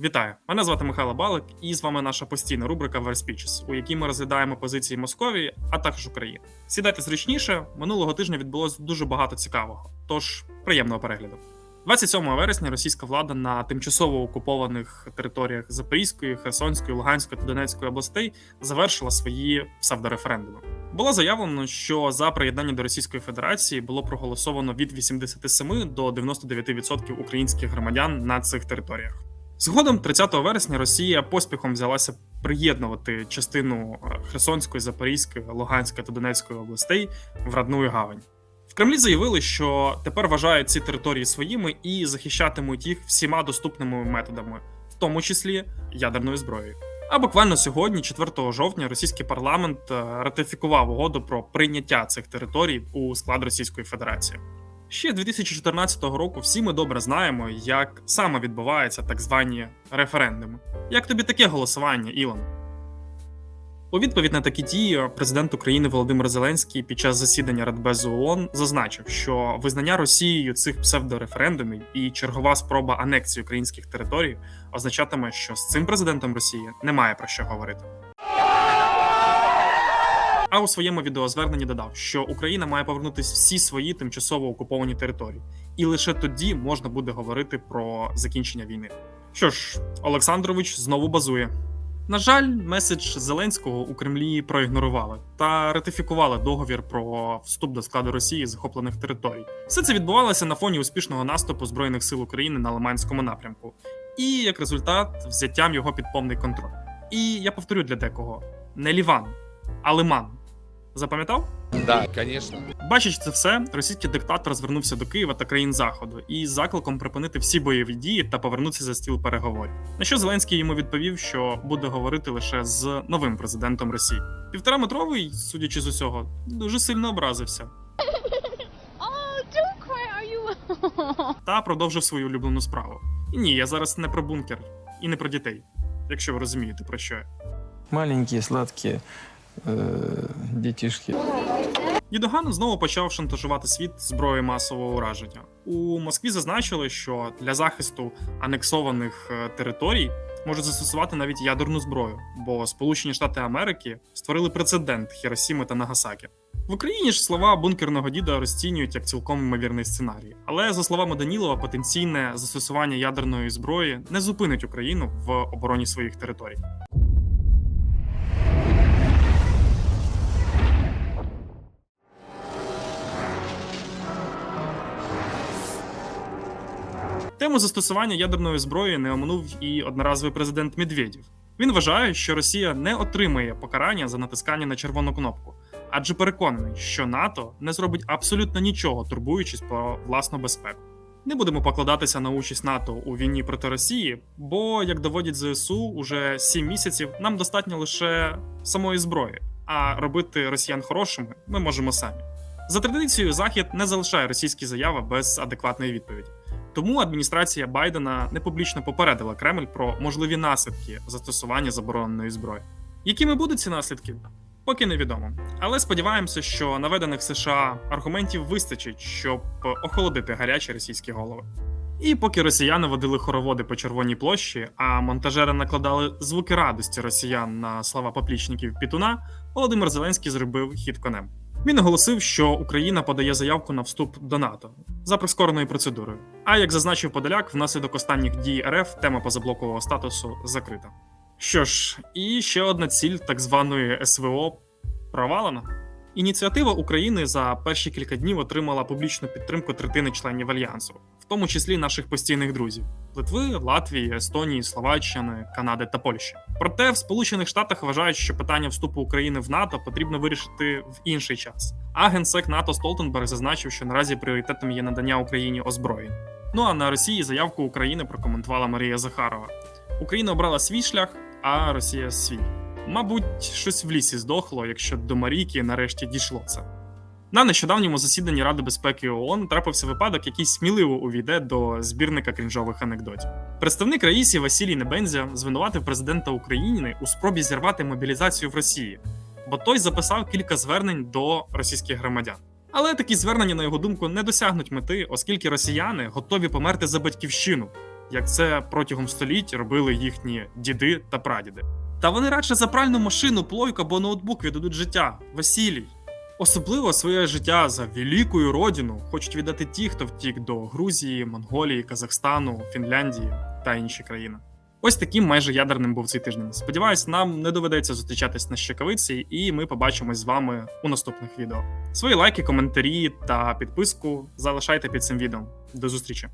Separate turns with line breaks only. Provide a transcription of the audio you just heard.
Вітаю! Мене звати Михайло Балик, і з вами наша постійна рубрика Speeches, у якій ми розглядаємо позиції Московії, а також України. Сідайте зручніше. Минулого тижня відбулось дуже багато цікавого. Тож приємного перегляду. 27 вересня російська влада на тимчасово окупованих територіях Запорізької, Херсонської, Луганської та Донецької областей завершила свої псевдореферендуми. Було заявлено, що за приєднання до Російської Федерації було проголосовано від 87 до 99% українських громадян на цих територіях. Згодом, 30 вересня, Росія поспіхом взялася приєднувати частину е, Херсонської, Запорізької, Луганської та Донецької областей в Радну гавань. В Кремлі заявили, що тепер вважають ці території своїми і захищатимуть їх всіма доступними методами, в тому числі ядерною зброєю. А буквально сьогодні, 4 жовтня, російський парламент е, ратифікував угоду про прийняття цих територій у склад Російської Федерації. Ще 2014 року всі ми добре знаємо, як саме відбуваються так звані референдуми. Як тобі таке голосування, Ілон? У відповідь на такі дії президент України Володимир Зеленський під час засідання Радбезу ООН зазначив, що визнання Росією цих псевдореферендумів і чергова спроба анексії українських територій означатиме, що з цим президентом Росії немає про що говорити. А у своєму відеозверненні додав, що Україна має повернутися всі свої тимчасово окуповані території, і лише тоді можна буде говорити про закінчення війни. Що ж, Олександрович знову базує. На жаль, меседж Зеленського у Кремлі проігнорували та ратифікували договір про вступ до складу Росії захоплених територій. Все це відбувалося на фоні успішного наступу збройних сил України на Лиманському напрямку, і як результат взяттям його під повний контроль. І я повторю для декого: не Ліван, а Лиман. Запам'ятав?
Да, конечно.
Бачачи це все, російський диктатор звернувся до Києва та країн заходу із закликом припинити всі бойові дії та повернутися за стіл переговорів. На що Зеленський йому відповів, що буде говорити лише з новим президентом Росії. Півтораметровий, судячи з усього, дуже сильно образився
Oh,
та продовжив свою улюблену справу. І ні, я зараз не про бункер і не про дітей, якщо ви розумієте про що я.
маленькие сладкие э, детишки.
Дідоган знову почав шантажувати світ зброєю масового ураження. У Москві зазначили, що для захисту анексованих е, територій можуть застосувати навіть ядерну зброю, бо Сполучені Штати Америки створили прецедент Хіросіми та Нагасакі. В Україні ж слова бункерного діда розцінюють як цілком ймовірний сценарій. Але за словами Данілова, потенційне застосування ядерної зброї не зупинить Україну в обороні своїх територій. Тему застосування ядерної зброї не оминув і одноразовий президент Медведєв. Він вважає, що Росія не отримає покарання за натискання на червону кнопку, адже переконаний, що НАТО не зробить абсолютно нічого, турбуючись про власну безпеку. Не будемо покладатися на участь НАТО у війні проти Росії, бо, як доводять ЗСУ, уже 7 місяців нам достатньо лише самої зброї, а робити росіян хорошими ми можемо самі. За традицією, Захід не залишає російські заяви без адекватної відповіді. Тому адміністрація Байдена не публічно попередила Кремль про можливі наслідки застосування забороненої зброї. Якими будуть ці наслідки? Поки невідомо. Але сподіваємося, що наведених США аргументів вистачить, щоб охолодити гарячі російські голови. І поки росіяни водили хороводи по червоній площі, а монтажери накладали звуки радості росіян на слова поплічників Пітуна, Володимир Зеленський зробив хід конем. Він оголосив, що Україна подає заявку на вступ до НАТО за прискореною процедурою. А як зазначив Подоляк, внаслідок останніх дій РФ тема позаблокового статусу закрита. Що ж, і ще одна ціль так званої СВО провалена. Ініціатива України за перші кілька днів отримала публічну підтримку третини членів альянсу, тому числі наших постійних друзів Литви, Латвії, Естонії, Словаччини, Канади та Польщі. Проте в Сполучених Штатах вважають, що питання вступу України в НАТО потрібно вирішити в інший час. А генсек НАТО Столтенберг зазначив, що наразі пріоритетом є надання Україні озброєнь. Ну а на Росії заявку України прокоментувала Марія Захарова. Україна обрала свій шлях, а Росія свій. Мабуть, щось в лісі здохло, якщо до Марійки нарешті дійшло це. На нещодавньому засіданні Ради безпеки ООН трапився випадок, який сміливо увійде до збірника крінжових анекдотів. Представник Раїсі Василій Небензя звинуватив президента України у спробі зірвати мобілізацію в Росії, бо той записав кілька звернень до російських громадян. Але такі звернення, на його думку, не досягнуть мети, оскільки росіяни готові померти за батьківщину, як це протягом століть робили їхні діди та прадіди. Та вони радше за пральну машину, плойку або ноутбук віддадуть життя Василій. Особливо своє життя за великою родину хочуть віддати ті, хто втік до Грузії, Монголії, Казахстану, Фінляндії та інші країни. Ось таким майже ядерним був цей тиждень. Сподіваюсь, нам не доведеться зустрічатись на щекавиці, і ми побачимось з вами у наступних відео. Свої лайки, коментарі та підписку залишайте під цим відео. До зустрічі!